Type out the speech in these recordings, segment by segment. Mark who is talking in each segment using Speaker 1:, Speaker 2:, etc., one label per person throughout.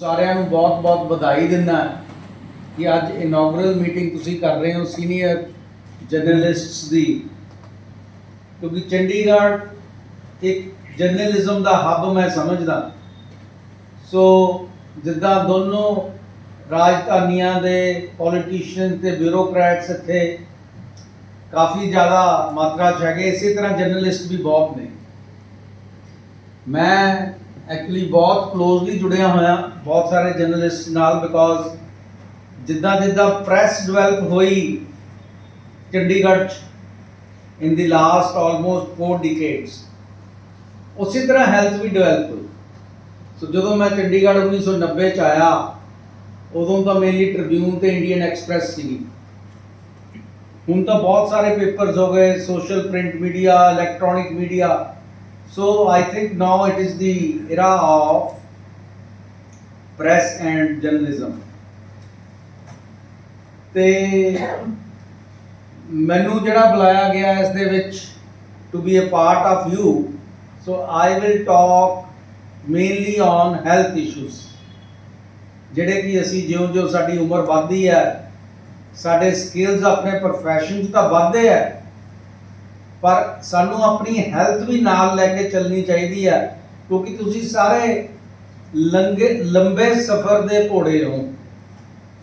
Speaker 1: ਸਾਰਿਆਂ ਨੂੰ ਬਹੁਤ-ਬਹੁਤ ਵਧਾਈ ਦਿੰਦਾ ਕਿ ਅੱਜ ਇਨੋਗਰਲ ਮੀਟਿੰਗ ਤੁਸੀਂ ਕਰ ਰਹੇ ਹੋ ਸੀਨੀਅਰ ਜਰਨਲਿਸਟਸ ਦੀ। ਕਿਉਂਕਿ ਚੰਡੀਗੜ੍ਹ ਇੱਕ ਜਰਨਲਿਜ਼ਮ ਦਾ ਹੱਬ ਮੈਂ ਸਮਝਦਾ। ਸੋ ਜਿੱਦਾਂ ਦੋਨੋਂ ਰਾਜਧਾਨੀਆਂ ਦੇ ਪੋਲੀਟੀਸ਼ੀਅਨ ਤੇ ਬਿਊਰੋਕਰੈਟਸ ਇੱਥੇ ਕਾਫੀ ਜ਼ਿਆਦਾ ਮਾਤਰਾ 'ਚ ਹੈਗੇ, ਇਸੇ ਤਰ੍ਹਾਂ ਜਰਨਲਿਸਟ ਵੀ ਬਹੁਤ ਨੇ। ਮੈਂ ਐਕਚੁਅਲੀ ਬਹੁਤ ਕਲੋਜ਼ਲੀ ਜੁੜਿਆ ਹੋਇਆ। ਬਹੁਤ ਸਾਰੇ ਜਰਨਲਿਸਟ ਨਾਲ ਬਿਕੋਜ਼ ਜਿੱਦਾਂ ਜਿੱਦਾਂ ਪ੍ਰੈਸ ਡਿਵੈਲਪ ਹੋਈ ਚੰਡੀਗੜ੍ਹ 'ਚ ਇਨ ਦੀ ਲਾਸਟ ਆਲਮੋਸਟ 4 ਡਿਕੇਡਸ ਉਸੇ ਤਰ੍ਹਾਂ ਹੈਲਥ ਵੀ ਡਿਵੈਲਪ ਹੋਈ। ਸੋ ਜਦੋਂ ਮੈਂ ਚੰਡੀਗੜ੍ਹ 1990 ਚ ਆਇਆ, ਉਦੋਂ ਤਾਂ ਮੇਨਲੀ ਟ੍ਰਿਬਿਊਨ ਤੇ ਇੰਡੀਅਨ ਐਕਸਪ੍ਰੈਸ ਸੀਗੀ। ਹੁਣ ਤਾਂ ਬਹੁਤ ਸਾਰੇ ਪੇਪਰਸ ਹੋ ਗਏ social print media electronic media so I think now it is the era of press and journalism ਤੇ ਮੈਨੂੰ ਜਿਹੜਾ ਬੁਲਾਇਆ ਗਿਆ ਇਸ ਦੇ ਵਿੱਚ to be a part of you so I will talk mainly on health issues ਜਿਹੜੇ ਕਿ ਅਸੀਂ ਜਿਉਂ-ਜਿਉਂ ਸਾਡੀ ਉਮਰ ਵੱਧਦੀ ਹੈ, ਸਾਡੇ ਸਕਿੱਲਸ ਆਪਣੇ ਪ੍ਰੋਫੈਸ਼ਨ 'ਚ ਤਾਂ ਵੱਧਦੇ ਹੈ ਪਰ ਸਾਨੂੰ ਆਪਣੀ ਹੈਲਥ ਵੀ ਨਾਲ ਲੈ ਕੇ ਚੱਲਣੀ ਚਾਹੀਦੀ ਹੈ ਕਿਉਂਕਿ ਤੁਸੀਂ ਸਾਰੇ ਲੰਗੇ, ਲੰਬੇ ਸਫ਼ਰ ਦੇ ਘੋੜੇ ਹੋ।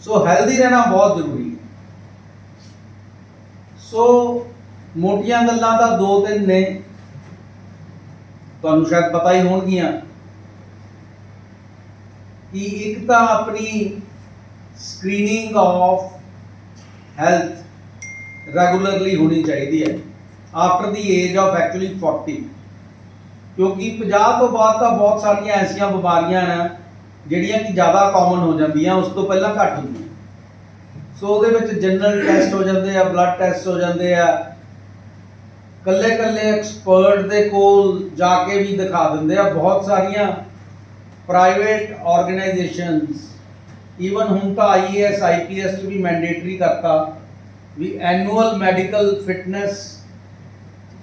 Speaker 1: ਸੋ ਹੈਲਦੀ ਰਹਿਣਾ ਬਹੁਤ ਜ਼ਰੂਰੀ ਹੈ। ਸੋ ਮੋਟੀਆਂ ਗੱਲਾਂ ਤਾਂ ਦੋ ਤਿੰਨ ਨੇ। ਤੁਹਾਨੂੰ ਸ਼ਾਇਦ ਪਤਾ ਹੀ ਹੋਣਗੀਆਂ ਕਿ ਇੱਕ ਤਾਂ ਆਪਣੀ ਸਕਰੀਨਿੰਗ ਆਫ ਹੈਲਥ ਰੈਗੂਲਰਲੀ ਹੋਣੀ ਚਾਹੀਦੀ ਹੈ। After the age of actually 40 ਕਿਉਂਕਿ 50 ਤੋਂ ਬਾਅਦ ਤਾਂ ਬਹੁਤ ਸਾਰੀਆਂ ਐਸੀਆਂ ਬਿਮਾਰੀਆਂ ਨੇ ਜਿਹੜੀਆਂ ਕਿ ਜ਼ਿਆਦਾ ਕਾਮਨ ਹੋ ਜਾਂਦੀਆਂ, ਉਸ ਤੋਂ ਪਹਿਲਾਂ ਘੱਟ ਹੁੰਦੀਆਂ। ਸੋ ਉਹਦੇ ਵਿੱਚ ਜਨਰਲ ਟੈਸਟ ਹੋ ਜਾਂਦੇ ਆ ਬਲੱਡ ਟੈਸਟ ਹੋ ਜਾਂਦੇ ਆ। ਕੱਲੇ ਕੱਲੇ ਐਕਸਪਰਟ ਦੇ ਕੋਲ ਜਾ ਕੇ ਵੀ ਦਿਖਾ ਦਿੰਦੇ ਆ ਬਹੁਤ ਸਾਰੀਆਂ ਪ੍ਰਾਈਵੇਟ ਆਰਗੇਨਾਈਜੇਸ਼ਨਸ ਈਵਨ ਹੁਣ ਤਾਂ ਆਈਏਐਸ ਆਈਪੀਐਸ ਚ ਵੀ ਮੈਂਡੇਟਰੀ ਕਰਤਾ ਵੀ ਐਨੂਅਲ ਮੈਡੀਕਲ ਫਿਟਨੈਸ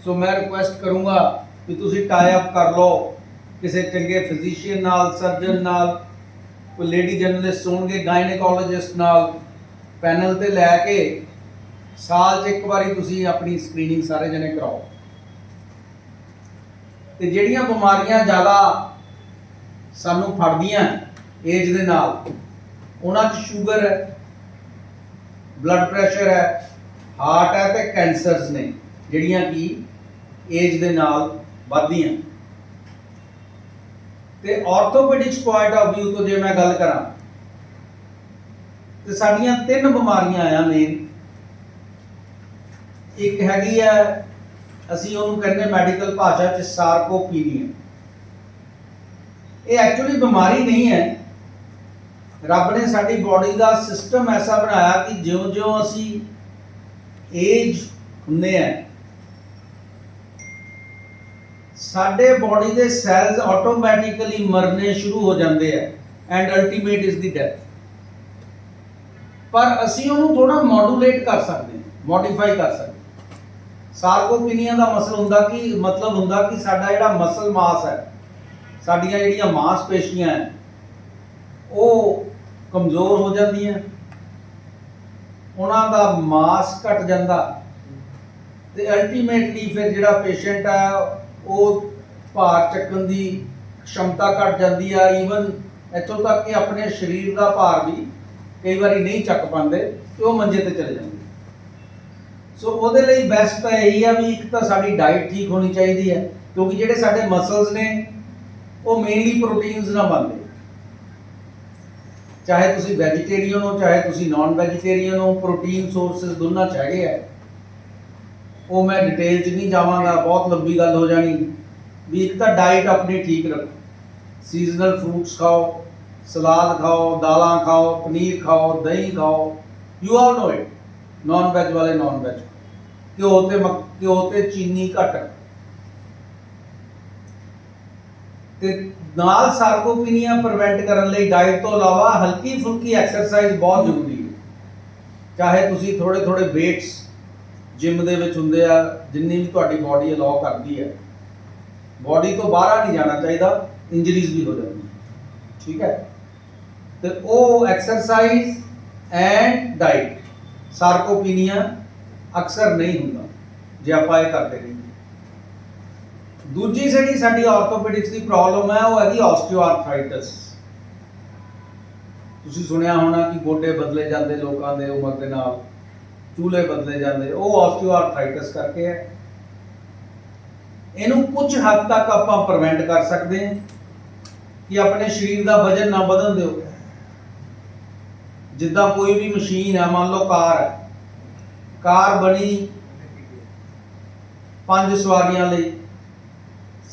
Speaker 1: ਸੋ ਮੈਂ ਰਿਕੁਐਸਟ ਕਰੂੰਗਾ ਕਿ ਤੁਸੀਂ ਟਾਈ ਅਪ ਕਰ ਲਓ। ਕਿਸੇ ਚੰਗੇ ਫਿਜ਼ੀਸ਼ੀਅਨ ਨਾਲ ਸਰਜਨ ਨਾਲ, ਕੋਈ ਲੇਡੀ ਜਰਨਲਿਸਟ ਹੋਣਗੇ ਗਾਇਨੇਕੋਲੋਜਿਸਟ ਨਾਲ ਪੈਨਲ ਤੇ ਲੈ ਕੇ ਸਾਲ 'ਚ ਇੱਕ ਵਾਰੀ ਤੁਸੀਂ ਆਪਣੀ ਸਕਰੀਨਿੰਗ ਸਾਰੇ ਜਣੇ ਕਰਾਓ। ਤੇ ਜਿਹੜੀਆਂ ਬਿਮਾਰੀਆਂ ਜ਼ਿਆਦਾ ਸਾਨੂੰ ਫੜਦੀਆਂ ਏਜ ਦੇ ਨਾਲ, ਉਹਨਾਂ 'ਚ ਸ਼ੂਗਰ ਹੈ ਬਲੱਡ ਪ੍ਰੈਸ਼ਰ ਹੈ ਹਾਰਟ ਹੈ ਤੇ ਕੈਂਸਰਸ ਨੇ, ਜਿਹੜੀਆਂ ਕਿ ਏਜ ਦੇ ਨਾਲ ਵੱਧਦੀਆਂ। ਤੇ ਆਰਥੋਪੈਡਿਕਸ ਪੁਆਇੰਟ ਆਫ View ਤੋਂ ਜੇ ਮੈਂ ਗੱਲ ਕਰਾਂ, ਤੇ ਸਾਡੀਆਂ ਤਿੰਨ ਬਿਮਾਰੀਆਂ ਆ ਮੇਨ ਇੱਕ ਹੈਗੀ ਆ, ਅਸੀਂ ਉਹਨੂੰ ਕਹਿੰਦੇ ਮੈਡੀਕਲ ਭਾਸ਼ਾ ਚ ਸਾਰਕੋਪੀਨੀਆ ਇਹ ਐਕਚੁਅਲੀ ਬਿਮਾਰੀ ਨਹੀਂ ਹੈ। ਰੱਬ ਨੇ ਸਾਡੀ ਬਾਡੀ ਦਾ ਸਿਸਟਮ ਐਸਾ ਬਣਾਇਆ ਕਿ ਜਿਉਂ-ਜਿਉਂ ਅਸੀਂ ਏਜ ਹੁੰਦੇ ਆ ਸਾਡੇ ਬਾਡੀ ਦੇ ਸੈਲਸ ਆਟੋਮੈਟਿਕਲੀ ਮਰਨੇ ਸ਼ੁਰੂ ਹੋ ਜਾਂਦੇ ਆ and ultimate is the death ਪਰ ਅਸੀਂ ਉਹਨੂੰ ਥੋੜਾ ਮੋਡੂਲੇਟ ਕਰ ਸਕਦੇ ਹਾਂ ਮੋਡੀਫਾਈ ਕਰ ਸਕਦੇ ਸਾਰਕੋਪੀਨੀਆ ਦਾ ਮਸਲ ਹੁੰਦਾ ਕਿ, ਮਤਲਬ ਹੁੰਦਾ ਕਿ ਸਾਡਾ ਜਿਹੜਾ ਮਸਲ ਮਾਸ ਹੈ, ਸਾਡੀਆਂ ਜਿਹੜੀਆਂ ਮਾਸਪੇਸ਼ੀਆਂ ਹੈ, ਉਹ ਕਮਜ਼ੋਰ ਹੋ ਜਾਂਦੀਆਂ। ਉਹਨਾਂ ਦਾ ਮਾਸ ਘਟ ਜਾਂਦਾ। ਤੇ ਅਲਟੀਮੇਟਲੀ ਫਿਰ ਜਿਹੜਾ ਪੇਸ਼ੈਂਟ ਆ ਉਹ ਭਾਰ ਚੱਕਣ ਦੀ ਸ਼ਮਤਾ ਘਟ ਜਾਂਦੀ ਆ ਈਵਨ ਇੱਥੋਂ ਤੱਕ ਕਿ ਆਪਣੇ ਸਰੀਰ ਦਾ ਭਾਰ ਵੀ ਕਈ ਵਾਰੀ ਨਹੀਂ ਚੱਕ ਪਾਉਂਦੇ ਤੇ ਉਹ ਮੰਜੇ ਤੇ ਚਲੇ ਜਾਂਦੇ। ਸੋ ਉਹਦੇ ਲਈ ਬੈਸਟ ਤਾਂ ਇਹੀ ਆ ਵੀ ਇੱਕ ਤਾਂ ਸਾਡੀ ਡਾਈਟ ਠੀਕ ਹੋਣੀ ਚਾਹੀਦੀ ਹੈ ਕਿਉਂਕਿ ਜਿਹੜੇ ਸਾਡੇ ਮਸਲਸ ਨੇ, ਉਹ ਮੇਨਲੀ ਪ੍ਰੋਟੀਨਸ ਨਾਲ ਬਣਦੇ ਚਾਹੇ ਤੁਸੀਂ ਵੈਜੀਟੇਰੀਅਨ ਹੋ, ਚਾਹੇ ਤੁਸੀਂ ਨਾਨ ਵੈਜੀਟੇਰੀਅਨ ਹੋ ਪ੍ਰੋਟੀਨ ਸੋਰਸਸ ਦੋਨਾਂ ਚ ਹੈਗੇ ਆ। ਉਹ ਮੈਂ ਡਿਟੇਲ ਚ ਨਹੀਂ ਜਾਵਾਂਗਾ, ਬਹੁਤ ਲੰਬੀ ਗੱਲ ਹੋ ਜਾਣੀ। ਵੀ ਇੱਕ ਤਾਂ ਡਾਈਟ ਆਪਣੀ ਠੀਕ ਰੱਖੋ। ਸੀਜ਼ਨਲ ਫਰੂਟਸ ਖਾਓ, ਸਲਾਦ ਖਾਓ, ਦਾਲਾਂ ਖਾਓ, ਪਨੀਰ ਖਾਓ, ਦਹੀਂ ਖਾਓ। You all know it non veg ਵਾਲੇ ਨਾਨ ਵੈਜ ਘਿਓ ਤੇ ਮੱਕ- ਘਿਓ ਤੇ ਚੀਨੀ ਘੱਟ। ਤੇ ਨਾਲ ਸਾਰਕੋਪੀਨੀਆ ਪ੍ਰੀਵੈਂਟ ਕਰਨ ਲਈ ਡਾਈਟ ਤੋਂ ਇਲਾਵਾ ਹਲਕੀ ਫੁਲਕੀ ਐਕਸਰਸਾਈਜ਼ ਬਹੁਤ ਜ਼ਰੂਰੀ ਹੈ। ਚਾਹੇ ਤੁਸੀਂ ਥੋੜੇ ਥੋੜੇ weights ਜਿਮ ਦੇ ਵਿੱਚ ਹੁੰਦੇ ਆ, ਜਿੰਨੀ ਵੀ ਤੁਹਾਡੀ ਬਾਡੀ ਅਲਾਉ ਕਰਦੀ ਹੈ। ਬਾਡੀ ਤੋਂ ਬਾਹਰ ਨਹੀਂ ਜਾਣਾ ਚਾਹੀਦਾ ਇੰਜਰੀਜ਼ ਵੀ ਹੋ ਜਾਂਦੀਆਂ। ਠੀਕ ਹੈ? ਤੇ ਉਹ ਐਕਸਰਸਾਈਜ਼ ਐਂਡ ਡਾਈਟ ਸਾਰਕੋਪੀਨੀਆ ਅਕਸਰ ਨਹੀਂ ਹੁੰਦਾ, ਜੇ ਆਪਾਂ ਇਹ ਕਰਦੇ ਰਹੀਏ। ਦੂਜੀ ਜਿਹੜੀ ਸਾਡੀ ਆਰਥੋਪੈਡਿਕਸ ਦੀ ਪ੍ਰੋਬਲਮ ਹੈ, ਉਹ ਹੈਗੀ ਆਸਟੀਓਆਰਥਰਾਈਟਿਸ ਤੁਸੀਂ ਸੁਣਿਆ ਹੋਣਾ ਕਿ ਗੋਡੇ ਬਦਲੇ ਜਾਂਦੇ ਲੋਕਾਂ ਦੇ ਉਮਰ ਦੇ ਨਾਲ। ਚੂਲੇ ਬਦਲੇ ਜਾਂਦੇ, ਉਹ ਆਸਟੀਓਆਰਥਰਾਈਟਿਸ ਕਰਕੇ ਹੈ। ਇਹਨੂੰ ਕੁਝ ਹੱਦ ਤੱਕ ਆਪਾਂ ਪ੍ਰੀਵੈਂਟ ਕਰ ਸਕਦੇ ਹਾਂ ਕਿ ਆਪਣੇ ਸਰੀਰ ਦਾ ਵਜਨ ਨਾ ਵਧਣ ਦਿਓ। ਜਿੱਦਾਂ ਕੋਈ ਵੀ ਮਸ਼ੀਨ ਹੈ ਮੰਨ ਲਓ ਕਾਰ ਹੈ ਕਾਰ ਬਣੀ ਪੰਜ ਸਵਾਰੀਆਂ ਲਈ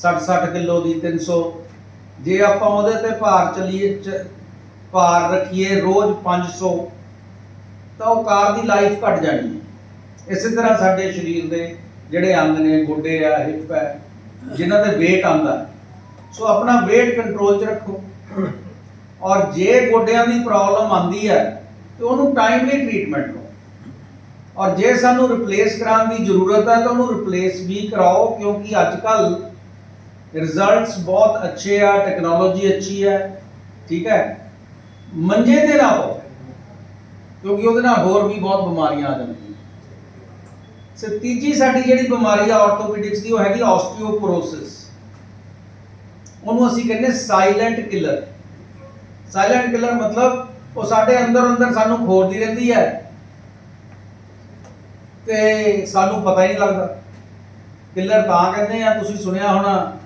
Speaker 1: 60-60 ਕਿਲੋ ਦੀ 300 ਜੇ ਆਪਾਂ ਉਹਦੇ ਤੇ ਭਾਰ ਚਲੀਏ ਭਾਰ ਰੱਖੀਏ, ਰੋਜ਼ 500 ਤਾਂ ਉਹ ਕਾਰ ਦੀ ਲਾਈਫ ਘਟ ਜਾਣੀ ਹੈ। ਇਸੇ ਤਰ੍ਹਾਂ ਸਾਡੇ ਸਰੀਰ ਦੇ ਜਿਹੜੇ ਅੰਗ ਨੇ, ਗੋਡੇ ਆ ਹਿੱਪ ਹੈ ਜਿਨ੍ਹਾਂ ਤੇ weight ਆਉਂਦਾ ਸੋ ਆਪਣਾ weight ਕੰਟਰੋਲ 'ਚ ਰੱਖੋ। ਔਰ ਜੇ ਗੋਡਿਆਂ ਦੀ ਪ੍ਰੋਬਲਮ ਆਂਦੀ ਹੈ, ਤੇ ਉਹਨੂੰ ਟਾਈਮਲੀ ਟ੍ਰੀਟਮੈਂਟ ਲਓ ਔਰ ਜੇ ਸਾਨੂੰ ਰਿਪਲੇਸ ਕਰਾਉਣ ਦੀ ਜ਼ਰੂਰਤ ਹੈ, ਤਾਂ ਉਹਨੂੰ ਰਿਪਲੇਸ ਵੀ ਕਰਾਓ, ਕਿਉਂਕਿ ਅੱਜ ਕੱਲ ਰਿਜ਼ਲਟਸ ਬਹੁਤ ਅੱਛੇ ਆ ਟੈਕਨੋਲੋਜੀ ਅੱਛੀ ਹੈ, ਠੀਕ ਹੈ। ਮੰਜੇ ਤੇ ਨਾ ਪਾਓ ਕਿਉਂਕਿ ਉਹਦੇ ਨਾਲ ਹੋਰ ਵੀ ਬਹੁਤ ਬਿਮਾਰੀਆਂ ਆ ਜਾਂਦੀਆਂ। ਸੋ ਤੀਜੀ ਸਾਡੀ ਜਿਹੜੀ ਬਿਮਾਰੀ ਆ ਆਰਥੋਪੈਡਿਕਸ ਦੀ, ਉਹ ਹੈਗੀ ਆਸਟੀਓਪੋਰੋਸਿਸ ਉਹਨੂੰ ਅਸੀਂ ਕਹਿੰਦੇ ਸਾਇਲੈਂਟ ਕਿਲਰ ਸਾਇਲੈਂਟ ਕਿਲਰ ਮਤਲਬ ਉਹ ਸਾਡੇ ਅੰਦਰ ਅੰਦਰ ਸਾਨੂੰ ਖੋਰਦੀ ਰਹਿੰਦੀ ਹੈ। ਤੇ ਸਾਨੂੰ ਪਤਾ ਹੀ ਨਹੀਂ ਲੱਗਦਾ। ਕਿਲਰ ਤਾਂ ਕਹਿੰਦੇ ਆ, ਤੁਸੀਂ ਸੁਣਿਆ ਹੋਣਾ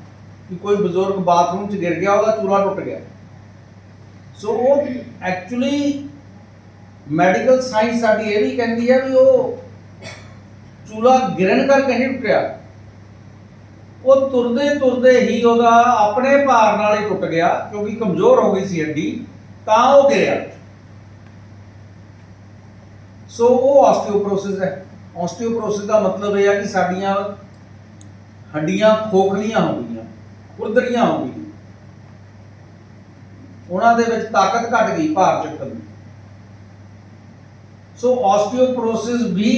Speaker 1: ਕਿ ਕੋਈ ਬਜ਼ੁਰਗ ਬਾਥਰੂਮ 'ਚ ਗਿਰ ਗਿਆ, ਉਹਦਾ ਚੂਰਾ ਟੁੱਟ ਗਿਆ। ਸੋ ਉਹ ਐਕਚੁਅਲੀ ਮੈਡੀਕਲ ਸਾਇੰਸ ਸਾਡੀ ਇਹ ਵੀ ਕਹਿੰਦੀ ਹੈ ਵੀ ਉਹ ਚੂਲਾ ਗਿਰਨ ਕਰਕੇ ਨਹੀਂ ਟੁੱਟਿਆ। ਉਹ ਤੁਰਦੇ ਤੁਰਦੇ ਹੀ ਉਹਦਾ ਆਪਣੇ ਭਾਰ ਨਾਲ ਹੀ ਟੁੱਟ ਗਿਆ, ਕਿਉਂਕਿ ਕਮਜ਼ੋਰ ਹੋ ਗਈ ਸੀ ਹੱਡੀ, ਤਾਂ ਉਹ ਗਿਰਿਆ। ਸੋ ਉਹ ਆਸਟੀਓਪੋਰੋਸਿਸ ਹੈ। ਆਸਟੀਓਪੋਰੋਸਿਸ ਦਾ ਮਤਲਬ ਇਹ ਹੈ ਕਿ ਸਾਡੀਆਂ ਹੱਡੀਆਂ ਖੋਖਲੀਆਂ ਹੋ ਗਈਆਂ ਉਰਦਰੀਆਂ ਹੋ ਗਈਆਂ। ਉਹਨਾਂ ਦੇ ਵਿੱਚ ਤਾਕਤ ਘਟ ਗਈ ਭਾਰ ਚੁੱਕਣ ਦੀ। ਸੋ ਆਸਟੀਓਪੋਰੋਸਿਸ ਵੀ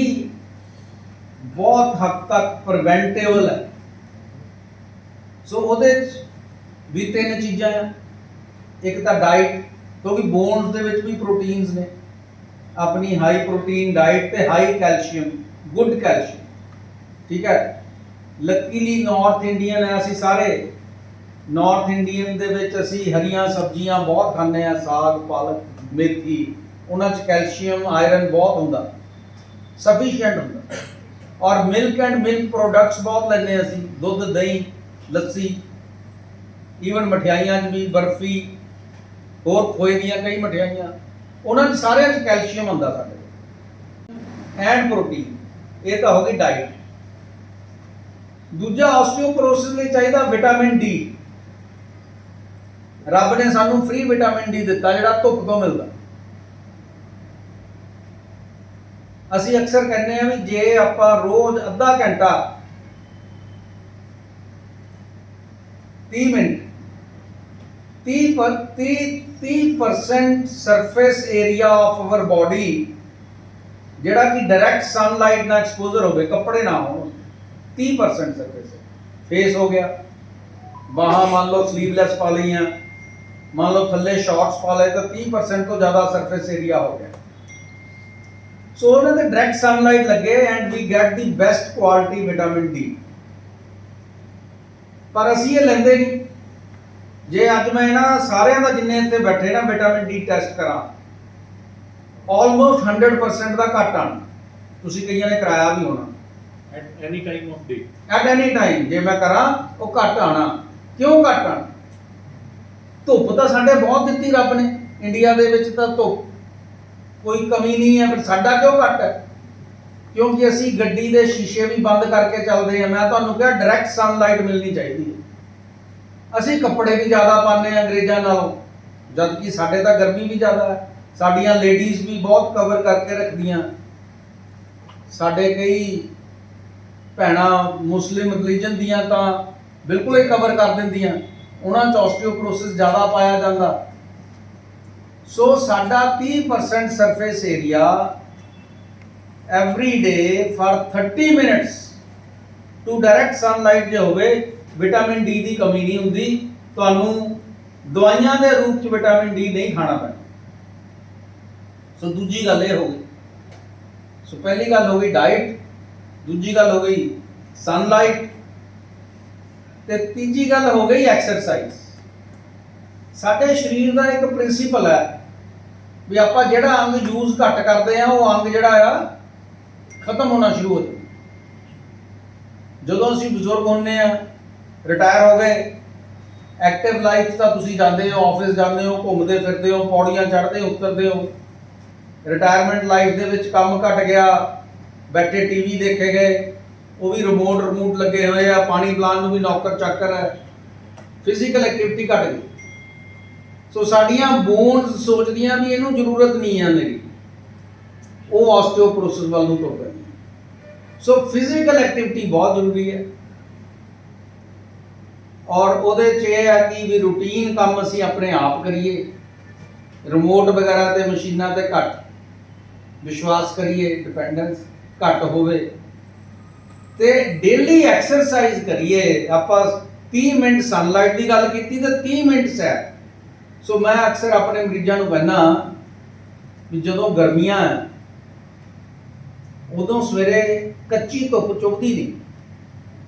Speaker 1: ਬਹੁਤ ਹੱਦ ਤੱਕ ਪ੍ਰੀਵੈਂਟੇਬਲ ਹੈ ਸੋ ਉਹਦੇ 'ਚ ਵੀ ਤਿੰਨ ਚੀਜ਼ਾਂ ਆ ਇੱਕ ਤਾਂ ਡਾਈਟ ਕਿਉਂਕਿ ਬੋਨਸ ਦੇ ਵਿੱਚ ਵੀ ਪ੍ਰੋਟੀਨਸ ਨੇ ਆਪਣੀ ਹਾਈ ਪ੍ਰੋਟੀਨ ਡਾਈਟ ਤੇ ਹਾਈ ਕੈਲਸ਼ੀਅਮ ਗੁੱਡ ਕੈਲਸ਼ੀਅਮ ਠੀਕ ਹੈ ਲੱਕੀਲੀ ਨਾਰਥ ਇੰਡੀਅਨ ਹੈ ਅਸੀਂ ਸਾਰੇ ਨਾਰਥ ਇੰਡੀਅਨ ਦੇ ਵਿੱਚ ਅਸੀਂ ਹਰੀਆਂ ਸਬਜ਼ੀਆਂ ਬਹੁਤ ਖਾਂਦੇ ਆ ਸਾਗ ਪਾਲਕ ਮੇਥੀ ਉਹਨਾਂ 'ਚ ਕੈਲਸ਼ੀਅਮ, ਆਇਰਨ ਬਹੁਤ ਹੁੰਦਾ। ਸਫੀਸ਼ੀਐਂਟ ਹੁੰਦਾ। ਔਰ ਮਿਲਕ ਐਂਡ ਮਿਲਕ ਪ੍ਰੋਡਕਟਸ ਬਹੁਤ ਲੈਂਦੇ ਅਸੀਂ। ਦੁੱਧ, ਦਹੀਂ, ਲੱਸੀ ਈਵਨ ਮਠਿਆਈਆਂ 'ਚ ਵੀ, ਬਰਫੀ, ਹੋਰ ਖੋਏ ਦੀਆਂ ਕਈ ਮਠਿਆਈਆਂ। ਉਹਨਾਂ 'ਚ ਸਾਰਿਆਂ 'ਚ ਕੈਲਸ਼ੀਅਮ ਹੁੰਦਾ ਸਾਡੇ ਐਂਡ ਪ੍ਰੋਟੀਨ ਇਹ ਤਾਂ ਹੋ ਗਈ ਡਾਈਟ ਦੂਜਾ ਆਸਟੀਓਪੋਰੋਸਿਸ ਲਈ ਚਾਹੀਦਾ ਵਿਟਾਮਿਨ ਡੀ ਰੱਬ ਨੇ ਸਾਨੂੰ ਫ੍ਰੀ ਵਿਟਾਮਿਨ ਡੀ ਦਿੱਤਾ, ਜਿਹੜਾ ਧੁੱਪ ਤੋਂ ਮਿਲਦਾ। ਅਸੀਂ ਅਕਸਰ ਕਹਿੰਦੇ ਆ ਵੀ ਜੇ ਆਪਾਂ ਰੋਜ਼ ਅੱਧਾ ਘੰਟਾ 30 ਮਿੰਟ 30 ਪਰ 30 30% surface area of our body ਜਿਹੜਾ ਕਿ ਡਾਇਰੈਕਟ ਸਨਲਾਈਟ ਨਾਲ ਐਕਸਪੋਜ਼ਰ ਹੋਵੇ, ਕੱਪੜੇ ਨਾ ਹੋਣ 30% ਸਰਫੇਸ ਫੇਸ ਹੋ। ਗਿਆ। ਬਾਹਾਂ ਮੰਨ ਲਓ ਸਲੀਵਲੈਸ ਪਾ ਲਈਆਂ। ਮੰਨ ਲਓ ਥੱਲੇ ਸ਼ਾਰਟਸ ਪਾ ਲਏ ਤਾਂ 30% ਤੋਂ ਜ਼ਿਆਦਾ ਸਰਫੇਸ ਏਰੀਆ ਹੋ ਗਿਆ। ਸੋ ਉਹਨਾਂ ਤੇ ਡਾਇਰੈਕਟ ਸਨਲਾਈਟ ਲੱਗੇ and we get the best quality vitamin D ਪਰ ਅਸੀਂ ਇਹ ਲੈਂਦੇ ਨਹੀਂ। ਜੇ ਅੱਜ ਮੈਂ ਨਾ ਸਾਰਿਆਂ ਦਾ ਜਿੰਨੇ ਇੱਥੇ ਬੈਠੇ ਨਾ ਵਿਟਾਮਿਨ ਡੀ ਟੈਸਟ ਕਰਾਂ ਆਲਮੋਸਟ 100% ਦਾ ਘੱਟ ਆਣਾ ਤੁਸੀਂ ਕਈਆਂ ਨੇ ਕਰਾਇਆ ਵੀ ਹੋਣਾ. ਐਟ ਐਨੀ ਟਾਈਮ ਜੇ ਮੈਂ ਕਰਾਂ ਉਹ ਘੱਟ ਆਣਾ ਕਿਉਂ ਘੱਟ ਆਣਾ ਧੁੱਪ ਤਾਂ ਸਾਡੇ ਬਹੁਤ ਦਿੱਤੀ ਰੱਬ ਨੇ। ਇੰਡੀਆ ਦੇ ਵਿੱਚ ਤਾਂ ਧੁੱਪ ਕੋਈ ਕਮੀ ਨਹੀਂ ਹੈ ਪਰ ਸਾਡਾ ਕਿਉਂ ਘੱਟ ਹੈ? ਕਿਉਂਕਿ ਅਸੀਂ ਗੱਡੀ ਦੇ ਸ਼ੀਸ਼ੇ ਵੀ ਬੰਦ ਕਰਕੇ ਚੱਲਦੇ ਹਾਂ। ਮੈਂ ਤੁਹਾਨੂੰ ਕਿਹਾ ਡਾਇਰੈਕਟ ਸਨਲਾਈਟ ਮਿਲਣੀ ਚਾਹੀਦੀ ਹੈ। ਅਸੀਂ ਕੱਪੜੇ ਵੀ ਜ਼ਿਆਦਾ ਪਾਉਂਦੇ ਹਾਂ ਅੰਗਰੇਜ਼ਾਂ ਨਾਲੋਂ ਜਦ ਕਿ ਸਾਡੇ ਤਾਂ ਗਰਮੀ ਵੀ ਜ਼ਿਆਦਾ ਹੈ। ਸਾਡੀਆਂ ਲੇਡੀਜ਼ ਵੀ ਬਹੁਤ ਕਵਰ ਕਰਕੇ ਰੱਖਦੀਆਂ। ਸਾਡੇ ਕਈ ਭੈਣਾਂ ਮੁਸਲਿਮ ਰਿਲੀਜਨ ਦੀਆਂ ਤਾਂ ਬਿਲਕੁਲ ਹੀ ਕਵਰ ਕਰ ਦਿੰਦੀਆਂ। ਉਹਨਾਂ 'ਚ ਆਸਟੀਓਪੋਰੋਸਿਸ ਜ਼ਿਆਦਾ ਪਾਇਆ ਜਾਂਦਾ। ਸੋ ਸਾਡਾ 30% surface area every day for 30 minutes to direct sunlight ਜੇ ਹੋਵੇ ਵਿਟਾਮਿਨ ਡੀ ਦੀ ਕਮੀ ਨਹੀਂ ਹੁੰਦੀ, ਤੁਹਾਨੂੰ ਦਵਾਈਆਂ ਦੇ ਰੂਪ 'ਚ ਵਿਟਾਮਿਨ ਡੀ ਨਹੀਂ ਖਾਣਾ ਪੈਂਦਾ ਸੋ ਦੂਜੀ ਗੱਲ ਇਹ ਹੋ ਗਈ। ਸੋ ਪਹਿਲੀ ਗੱਲ ਹੋ ਗਈ ਡਾਈਟ ਦੂਜੀ ਗੱਲ ਹੋ ਗਈ ਸਨਲਾਈਟ ਤੇ ਤੀਜੀ ਗੱਲ ਹੋ ਗਈ ਐਕਸਰਸਾਈਜ਼ ਸਾਡੇ ਸਰੀਰ ਦਾ ਇੱਕ ਪ੍ਰਿੰਸੀਪਲ ਹੈ ਵੀ ਆਪਾਂ ਜਿਹੜਾ ਅੰਗ ਯੂਜ਼ ਘੱਟ ਕਰਦੇ ਆ ਉਹ ਅੰਗ ਜਿਹੜਾ ਆ, ਖਤਮ ਹੋਣਾ ਸ਼ੁਰੂ ਹੋ ਜਾਂਦਾ। ਜਦੋਂ ਅਸੀਂ ਬਜ਼ੁਰਗ ਹੁੰਨੇ ਆ ਰਿਟਾਇਰ ਹੋ ਗਏ ਐਕਟਿਵ ਲਾਈਫ ਤਾਂ ਤੁਸੀਂ ਜਾਂਦੇ ਹੋ ਆਫਿਸ ਜਾਂਦੇ ਹੋ, ਘੁੰਮਦੇ ਫਿਰਦੇ ਹੋ, ਪੌੜੀਆਂ ਚੜ੍ਹਦੇ ਉਤਰਦੇ ਹੋ। ਰਿਟਾਇਰਮੈਂਟ ਲਾਈਫ ਦੇ ਵਿੱਚ ਕੰਮ ਘਟ ਗਿਆ, ਬੈਠੇ ਟੀਵੀ ਦੇਖੇ ਗਏ, ਉਹ ਵੀ ਰਿਮੋਟ ਰਿਮੋਟ ਲੱਗੇ ਹੋਏ ਆ, ਪਾਣੀ ਪਲਾਨ ਨੂੰ ਵੀ ਨੌਕਰ ਚਾਕਰ ਹੈ। ਫਿਜ਼ੀਕਲ ਐਕਟੀਵਿਟੀ ਘਟ ਗਈ। ਸੋ ਸਾਡੀਆਂ ਬੋਨਸ ਸੋਚਦੀਆਂ ਵੀ ਇਹਨੂੰ ਜ਼ਰੂਰਤ ਨਹੀਂ ਆ ਮੇਰੀ। ਉਹ ਆਸਟੀਓਪੋਰੋਸਿਸ ਵੱਲ ਨੂੰ ਤੁਰ ਪੈਂਦੀ ਸੋ ਫਿਜ਼ੀਕਲ ਐਕਟੀਵਿਟੀ ਬਹੁਤ ਜ਼ਰੂਰੀ ਹੈ। ਔਰ ਉਹਦੇ ਚ ਇਹ ਹੈ ਕਿ ਵੀ ਰੂਟੀਨ ਕੰਮ ਅਸੀਂ ਆਪਣੇ ਆਪ ਕਰੀਏ। ਰਿਮੋਟ ਵਗੈਰਾ ਤੇ ਮਸ਼ੀਨਾਂ ਤੇ ਘੱਟ। ਵਿਸ਼ਵਾਸ ਕਰੀਏ ਡਿਪੈਂਡੈਂਸ ਘੱਟ ਹੋਵੇ। ਤੇ ਡੇਲੀ ਐਕਸਰਸਾਈਜ਼ ਕਰੀਏ। ਆਪਾਂ 30 ਮਿੰਟ ਸਨਲਾਈਟ ਦੀ ਗੱਲ ਕੀਤੀ ਤੇ 30 ਮਿੰਟ ਸੈਰ। ਸੋ ਮੈਂ ਅਕਸਰ ਆਪਣੇ ਮਰੀਜ਼ਾਂ ਨੂੰ ਕਹਿੰਦਾ ਵੀ ਜਦੋਂ ਗਰਮੀਆਂ ਹੈ, ਉਦੋਂ ਸਵੇਰੇ ਕੱਚੀ ਧੁੱਪ ਚੁੱਭਦੀ ਨਹੀਂ।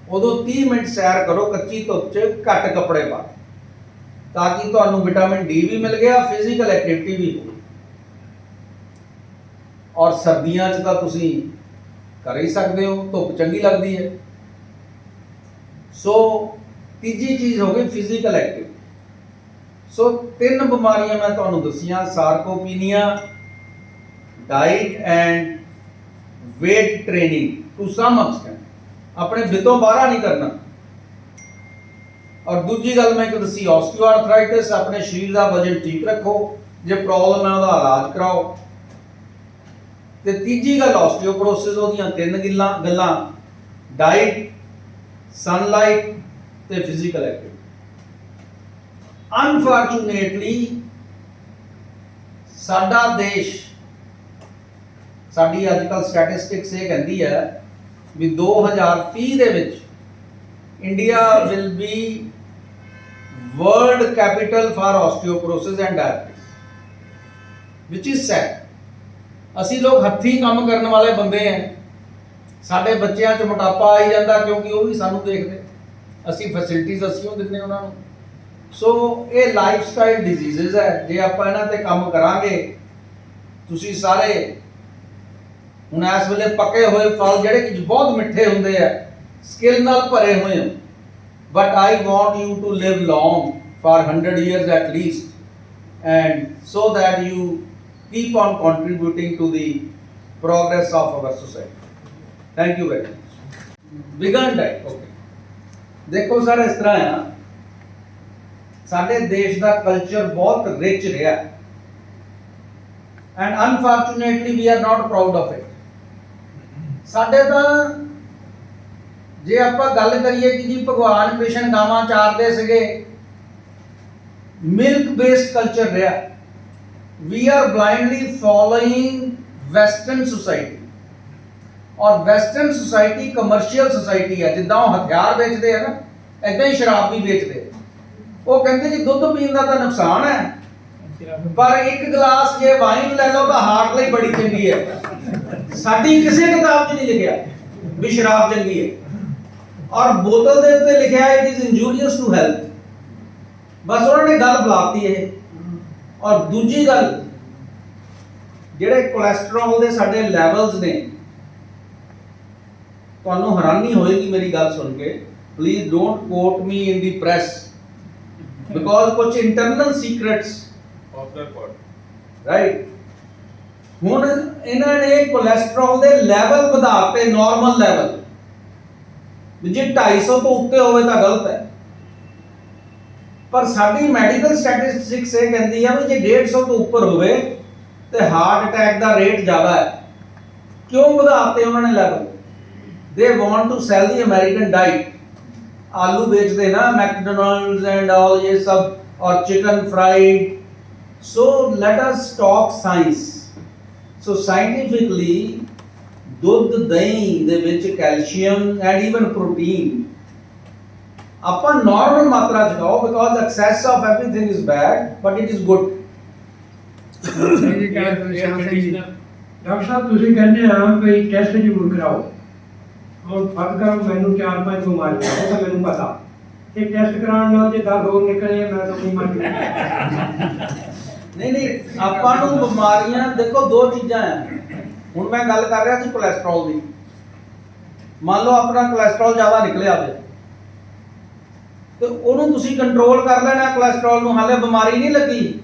Speaker 1: ਉਦੋਂ 30 ਮਿੰਟ ਸੈਰ ਕਰੋ, ਕੱਚੀ ਧੁੱਪ 'ਚ ਘੱਟ ਕੱਪੜੇ ਪਾ ਤਾਂ ਕਿ ਤੁਹਾਨੂੰ ਵਿਟਾਮਿਨ ਡੀ ਵੀ ਮਿਲ ਗਿਆ, ਫਿਜ਼ੀਕਲ ਐਕਟੀਵਿਟੀ ਵੀ ਹੋ ਔਰ ਸਰਦੀਆਂ 'ਚ ਤਾਂ ਤੁਸੀਂ ਕਰ ਹੀ ਸਕਦੇ ਹੋ, ਧੁੱਪ ਚੰਗੀ ਲੱਗਦੀ ਹੈ। ਸੋ ਤੀਜੀ ਚੀਜ਼ ਹੋ ਗਈ, ਫਿਜ਼ੀਕਲ ਐਕਟੀਵਿਟੀ। ਸੋ ਤਿੰਨ ਬਿਮਾਰੀਆਂ ਮੈਂ ਤੁਹਾਨੂੰ ਦੱਸੀਆਂ sarcopenia diet and weight training, to some extent ਆਪਣੇ ਬਿੱਤੋਂ ਬਾਹਰ ਨਹੀਂ ਕਰਨਾ। ਔਰ ਦੂਜੀ ਗੱਲ ਮੈਂ ਇੱਕ ਦੱਸੀ ਆਸਟੀਓਆਰਥਰਾਈਟਿਸ ਆਪਣੇ ਸਰੀਰ ਦਾ ਵਜਨ ਠੀਕ ਰੱਖੋ, ਜੇ ਪ੍ਰੋਬਲਮ ਹੈ ਉਹਦਾ ਇਲਾਜ ਕਰਾਓ। ਤੇ ਤੀਜੀ ਗੱਲ ਆਸਟੀਓਪੋਰੋਸਿਸ ਉਹਦੀਆਂ ਤਿੰਨ ਗੱਲਾਂ ਗੱਲਾਂ ਡਾਈਟ ਸਨਲਾਈਟ ਤੇ ਫਿਜ਼ੀਕਲ ਐਕਟੀਵਿਟੀ ਅਨਫੋਰਚੂਨੇਟਲੀ ਸਾਡਾ ਦੇਸ਼, ਸਾਡੀ ਅੱਜ ਕੱਲ ਸਟੈਟਿਸਟਿਕਸ ਇਹ ਕਹਿੰਦੀ ਹੈ ਵੀ 2030 ਦੇ ਵਿੱਚ India will be world capital for osteoporosis and diabetes which is sad ਅਸੀਂ ਲੋਕ ਹੱਥੀਂ ਕੰਮ ਕਰਨ ਵਾਲੇ ਬੰਦੇ ਆ ਸਾਡੇ ਬੱਚਿਆਂ 'ਚ ਮੋਟਾਪਾ ਆਈ ਜਾਂਦਾ ਕਿਉਂਕਿ ਉਹ ਵੀ ਸਾਨੂੰ ਦੇਖਦੇ। ਅਸੀਂ ਫੈਸਿਲਿਟੀਜ਼ ਅਸੀਂ ਉਹ ਦਿੰਦੇ ਉਹਨਾਂ ਨੂੰ? ਸੋ ਇਹ ਲਾਈਫ ਸਟਾਈਲ ਡਿਜ਼ੀਜ਼ਸ ਹੈ। ਜੇ ਆਪਾਂ ਇਹਨਾਂ ਤੇ ਕੰਮ ਕਰਾਂਗੇ, ਤੁਸੀਂ ਸਾਰੇ ਹੁਣ ਇਸ ਵੇਲੇ ਪੱਕੇ ਹੋਏ ਫਲ ਜਿਹੜੇ ਕਿ ਬਹੁਤ ਮਿੱਠੇ ਹੁੰਦੇ ਆ ਸਕਿੱਲ ਨਾਲ ਭਰੇ ਹੋਏ ਆ but I want you to live long for 100 years at least and so that you keep on contributing to the progress of our society. Thank you very much. Vegan diet okay ਦੇਖੋ sir ਇਸ ਤਰ੍ਹਾਂ ਆ ਸਾਡੇ ਦੇਸ਼ ਦਾ culture ਬਹੁਤ rich ਰਿਹਾ। And unfortunately we are not proud of it ਸਾਡੇ ਤਾਂ ਜੇ ਆਪਾਂ ਗੱਲ ਕਰੀਏ ਕਿ ਜੀ ਭਗਵਾਨ ਕ੍ਰਿਸ਼ਨ ਗਾਵਾਂ ਚਾਰਦੇ ਸੀਗੇ ਮਿਲਕ ਬੇਸਡ ਕਲਚਰ ਰਿਹਾ। We are blindly following western society ਔਰ ਵੈਸਟਰਨ ਸੁਸਾਇਟੀ ਕਮਰਸ਼ੀਅਲ ਸੁਸਾਇਟੀ ਹੈ ਜਿੱਦਾਂ ਉਹ ਹਥਿਆਰ ਵੇਚਦੇ ਆ ਨਾ ਐਦਾਂ ਹੀ ਸ਼ਰਾਬ ਵੀ ਵੇਚਦੇ ਆ। ਉਹ ਕਹਿੰਦੇ ਜੀ ਦੁੱਧ ਪੀਣ ਦਾ ਤਾਂ ਨੁਕਸਾਨ ਹੈ। ਪਰ ਇੱਕ ਗਲਾਸ ਜੇ ਵਾਈਨ ਲੈ ਲਓ ਤਾਂ ਹਾਰਟ ਲਈ ਬੜੀ ਚੰਗੀ ਹੈ। ਸਾਡੀ ਕਿਸੇ ਕਿਤਾਬ 'ਚ ਨਹੀਂ ਲਿਖਿਆ ਵੀ ਸ਼ਰਾਬ ਚੰਗੀ ਹੈ। ਔਰ ਬੋਤਲ ਦੇ ਉੱਤੇ ਲਿਖਿਆ ਹੈ it is injurious to health ਬਸ ਉਹਨਾਂ ਨੇ ਗੱਲ ਬੁਲਾਤੀ ਇਹ। ਔਰ ਦੂਜੀ ਗੱਲ, ਜਿਹੜੇ ਕੋਲੇਸਟ੍ਰੋਲ ਦੇ ਸਾਡੇ ਲੈਵਲਸ ਨੇ, ਤੁਹਾਨੂੰ ਹੈਰਾਨੀ ਹੋਏਗੀ ਮੇਰੀ ਗੱਲ ਸੁਣ ਕੇ। Please don't quote me in the press because ਕੁਝ internal secrets
Speaker 2: Off the record.
Speaker 1: Right ਹੁਣ ਇਹਨਾਂ ਨੇ ਕੋਲੇਸਟ੍ਰੋਲ ਦੇ ਲੈਵਲ ਵਧਾਤੇ ਨਾਰਮਲ ਲੈਵਲ ਜੇ 250 ਤੋਂ ਉੱਤੇ ਹੋਵੇ ਤਾਂ ਗਲਤ ਹੈ। ਪਰ ਸਾਡੀ ਮੈਡੀਕਲ ਸਟੈਟਿਸਟਿਕਸ ਇਹ ਕਹਿੰਦੀ ਆ ਵੀ ਜੇ 150 ਤੋਂ ਉੱਪਰ ਹੋਵੇ ਤੇ ਹਾਰਟ ਅਟੈਕ ਦਾ ਰੇਟ ਜ਼ਿਆਦਾ ਹੈ। ਕਿਉਂ ਵਧਾਤੇ ਉਹਨਾਂ ਨੇ ਲੈਵਲ ਦੇ want to sell the American diet ਆਲੂ ਵੇਚਦੇ ਨਾ ਮੈਕਡੋਨਲਡਸ ਐਂਡ ਆਲ ਇਹ ਸਭ ਔਰ chicken fried So let us talk science. So scientifically, ਦੁੱਧ ਦਹੀਂ ਦੇ ਵਿੱਚ ਕੈਲਸ਼ੀਅਮ ਐਂਡ ਈਵਨ ਪ੍ਰੋਟੀਨ ਆਪਾਂ ਨਾਰਮਲ ਮਾਤਰਾ ਚ ਖਾਓ because excess of everything is bad but it is good
Speaker 3: ਜੀ ਕਹਿ
Speaker 2: Air-
Speaker 3: ਰਹੇ
Speaker 2: air
Speaker 3: ਸ਼ਾਮ ਸਿੰਘ ਜੀ
Speaker 2: conditioner,
Speaker 3: ਡਾਕਟਰ ਸਾਹਿਬ ਤੁਸੀਂ ਕਹਿੰਦੇ ਆ ਵੀ ਟੈਸਟ ਜ਼ਰੂਰ ਕਰਾਓ ਹੁਣ ਫ਼ਰਕ ਕਰੋ, ਮੈਨੂੰ ਚਾਰ ਪੰਜ ਬਿਮਾਰੀਆਂ ਉਹ ਤਾਂ ਮੈਨੂੰ ਪਤਾ। ਇਹ ਟੈਸਟ ਕਰਾਉਣ ਨਾਲ ਜੇ ਦਸ ਹੋਰ ਨਿਕਲੇ, ਮੈਂ ਤਾਂ ਨਹੀਂ ਮਰ ਗਿਆ।
Speaker 1: ਨਹੀਂ ਨਹੀਂ, ਆਪਾਂ ਨੂੰ ਬਿਮਾਰੀਆਂ, ਦੇਖੋ, ਦੋ ਚੀਜ਼ਾਂ ਆ ਹੁਣ ਮੈਂ ਗੱਲ ਕਰ ਰਿਹਾ ਸੀ ਕੋਲੇਸਟ੍ਰੋਲ ਦੀ। ਮੰਨ ਲਓ ਆਪਣਾ ਕੋਲੇਸਟ੍ਰੋਲ ਜ਼ਿਆਦਾ ਨਿਕਲਿਆ ਤੇ ਤੇ ਉਹਨੂੰ ਤੁਸੀਂ ਕੰਟਰੋਲ ਕਰ ਲੈਣਾ ਕੋਲੇਸਟ੍ਰੋਲ ਨੂੰ, ਹਾਲੇ ਬਿਮਾਰੀ ਨਹੀਂ ਲੱਗੀ।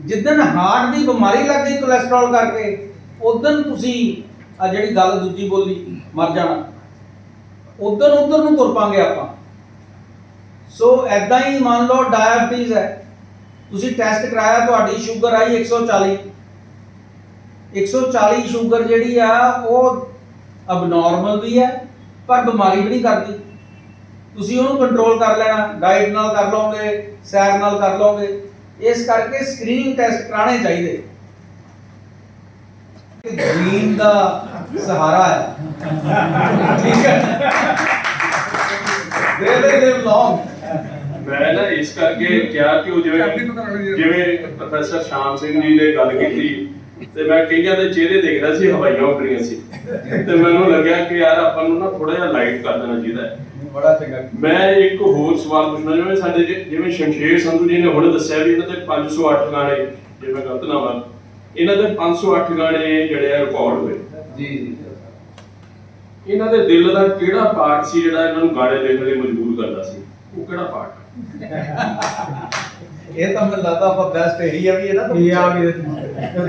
Speaker 1: ਜਿੱਦਨ ਹਾਰਟ ਦੀ ਬਿਮਾਰੀ ਲੱਗ ਗਈ ਕੋਲੇਸਟ੍ਰੋਲ ਕਰਕੇ, ਉਦੋਂ ਤੁਸੀਂ ਆ ਜਿਹੜੀ ਗੱਲ ਦੂਜੀ ਬੋਲੀ, ਮਰ ਜਾਣਾ। ਉਦੋਂ ਉਧਰ ਨੂੰ ਤੁਰ ਪਾਂਗੇ ਆਪਾਂ। ਸੋ ਐਦਾਂ ਹੀ ਮੰਨ ਲਓ ਡਾਇਬਟੀਜ਼ ਹੈ। ਤੁਸੀਂ ਟੈਸਟ ਕਰਾਇਆ, ਤੁਹਾਡੀ ਸ਼ੂਗਰ ਆਈ 140 140 ਸ਼ੂਗਰ ਜਿਹੜੀ ਆ, ਉਹ ਅਬਨੋਰਮਲ ਵੀ ਹੈ, ਪਰ ਬਿਮਾਰੀ ਵੀ ਨਹੀਂ ਕਰਦੀ। ਤੁਸੀਂ ਉਹਨੂੰ ਕੰਟਰੋਲ ਕਰ ਲੈਣਾ ਡਾਈਟ ਨਾਲ ਕਰ ਲਓਗੇ, ਸੈਰ ਨਾਲ ਕਰ ਲਓਗੇ। ਇਸ ਕਰਕੇ ਸਕਰੀਨਿੰਗ ਟੈਸਟ ਕਰਾਣੇ ਚਾਹੀਦੇ। ਜੀਨ ਦਾ ਸਹਾਰਾ ਹੈ। ਠੀਕ ਹੈ। ਦੇ ਦੇ ਲਿਵ ਲੌਂਗ
Speaker 4: ਮੈਂ ਨਾ ਇਸ ਕਰਕੇ ਕਿਹਾ ਕਿ ਉਹ ਜਿਵੇਂ ਜਿਵੇਂ ਪ੍ਰੋਫੈਸਰ ਸ਼ਾਮ ਸਿੰਘ ਜੀ ਨੇ ਗੱਲ ਕੀਤੀ। ਤੇ ਮੈਂ ਕਈਆਂ ਦੇ ਚਿਹਰੇ ਦੇਖ ਰਿਹਾ ਸੀ ਹਵਾਈਆਂ ਉੱਡਰੀਆਂ ਸੀ। ਤੇ ਮੈਨੂੰ ਲੱਗਿਆ ਕਿ ਯਾਰ ਆਪਾਂ ਨੂੰ ਨਾ ਥੋੜਾ ਜਿਹਾ ਲਾਈਟ ਕਰ ਦੇਣਾ ਚਾਹੀਦਾ ਹੈ।
Speaker 1: ਬੜਾ ਚੰਗਾ।
Speaker 4: ਮੈਂ ਇੱਕ ਹੋਰ ਸਵਾਲ ਪੁੱਛਣਾ ਜਿਵੇਂ ਸਾਡੇ ਜਿਵੇਂ ਸ਼ਮਸ਼ੇਰ ਸੰਧੂ ਜੀ ਨੇ ਹੁਣ ਦੱਸਿਆ ਵੀ ਇਹਨਾਂ ਦੇ 508 ਗਾਣੇ ਜੇ ਮੈਂ ਗਲਤ ਨਾ ਮੰਨ ਇਹਨਾਂ ਦੇ 508 ਗਾਣੇ ਜਿਹੜੇ ਆ ਰਿਕਾਰਡ ਹੋਏ।
Speaker 1: ਜੀ ਜੀ।
Speaker 4: ਇਹਨਾਂ ਦੇ ਦਿਲ ਦਾ ਕਿਹੜਾ ਪਾਰਟ ਸੀ ਜਿਹੜਾ ਇਹਨਾਂ ਨੂੰ ਗਾਣੇ ਲਿਖਣ ਲਈ ਮਜਬੂਰ ਕਰਦਾ ਸੀ? ਉਹ ਕਿਹੜਾ ਪਾਰਟ
Speaker 1: ਇਹ ਤਾਂ ਮੈਨੂੰ ਲੱਗਦਾ ਆਪਾਂ ਬੈਸਟ ਇਹੀ ਆ ਵੀ ਇਹ ਨਾ
Speaker 3: ਇਹ ਆ ਵੀ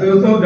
Speaker 3: ਦੋਸਤੋ